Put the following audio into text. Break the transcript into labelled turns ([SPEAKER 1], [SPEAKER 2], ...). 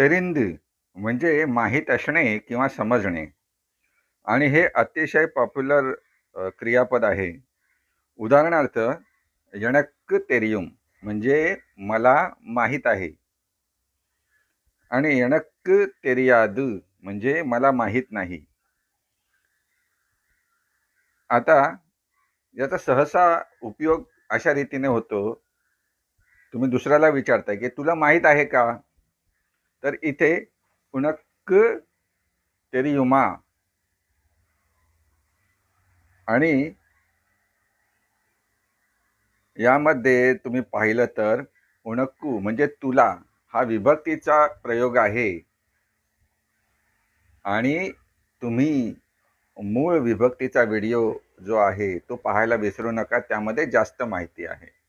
[SPEAKER 1] तेरिंद म्हणजे माहीत असणे किंवा समजणे. आणि हे अतिशय पॉप्युलर क्रियापद आहे. उदाहरणार्थ यणक तेरियुम म्हणजे मला माहीत आहे. आणि यणक तेरियाद म्हणजे मला माहीत नाही. आता याचा सहसा उपयोग अशा रीतीने होतो. तुम्ही दुसऱ्याला विचारताय की तुला माहीत आहे का? तर इथे उणक्क तेरियुमा आणि यामध्ये तुम्ही पाहिलं तर उणक्कू म्हणजे तुला हा विभक्तीचा प्रयोग आहे. आणि तुम्ही मूळ विभक्तीचा व्हिडिओ जो आहे तो पाहायला विसरू नका त्यामध्ये जास्त माहिती आहे.